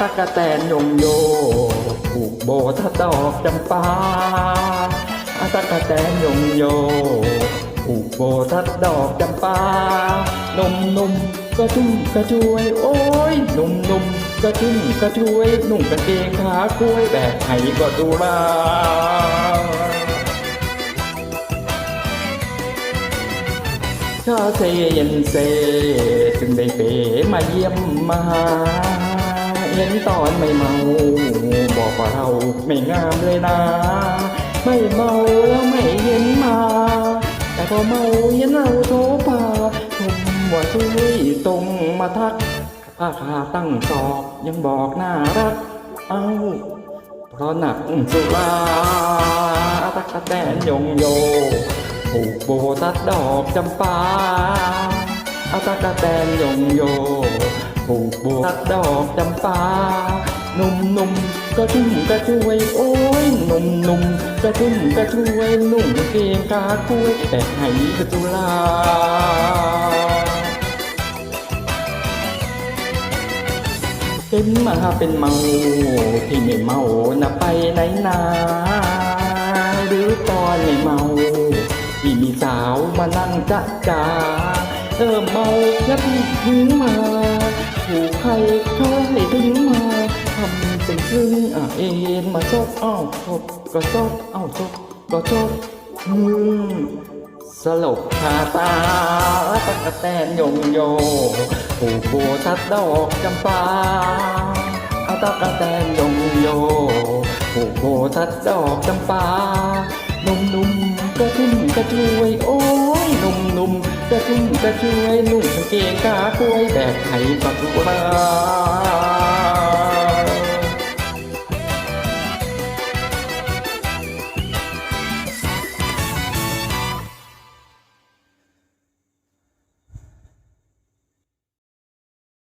ตะกะแตนยงโยผูกโบทัดดอกจำปาอาตะกะแตนยงโยผูกโบทัดดอกจำปานุ่มนุ่มๆก็ชุ่มกระชวย โอ้ยนุ่มนุ่มๆก็ชุ่มกระชวยหนุ่มกางเกงขากล้ยแบกไห้ก็ดูลาชาเซเย็นเซจึงได้เปมาเยี่ยมมาหา ห็นตอนไม่เมาบอกว่าเราไม่งามเลยนะ ไม่เมาแล้วไม่เห็นมา แต่พอเมาเห็นเราโทป่าชมว่าช่วยตรงมาทักอาคาตั้งสอบยังบอกน่ารัก เอ้าเพราะหนักสุราตะกะแตนยงโยผูกโบตัดดอกจำปาอาตะกะแตนยงโย ผูกโบตัดดอกจำปาหนุ่มนุ่มก็ชุ่มกระชวยโอ้ยหนุ่มนุ่มก็ชุ่มกระชวยนุ่มเกงกาคุยแต่ไหกระจุลาเห็นมาเป็นเมาที่ไม่เมานะไปไหนนา หรือตอนไม่เมาที่มีสาวมานั่งจะจาเออเมาแล้วพี่ถึงมา ถูกใครเขาให้ถึงมาทำเป็นซึ้งอะเอ็นมาชกเอ้าชกก็ชกเอ้าชกก็ชกอืมสลบคาตาตะกะแตนยงโยผูกโบทัดดอกจำปาอาตะกะแตนยงโยผูกโบทัดดอกจำปาหนุ่มนุ่มๆกระชุ่มกระชวยโอ้ ๆกระช่วยนุ่มกางเกงกากล้วยแบกไทยปักลูรา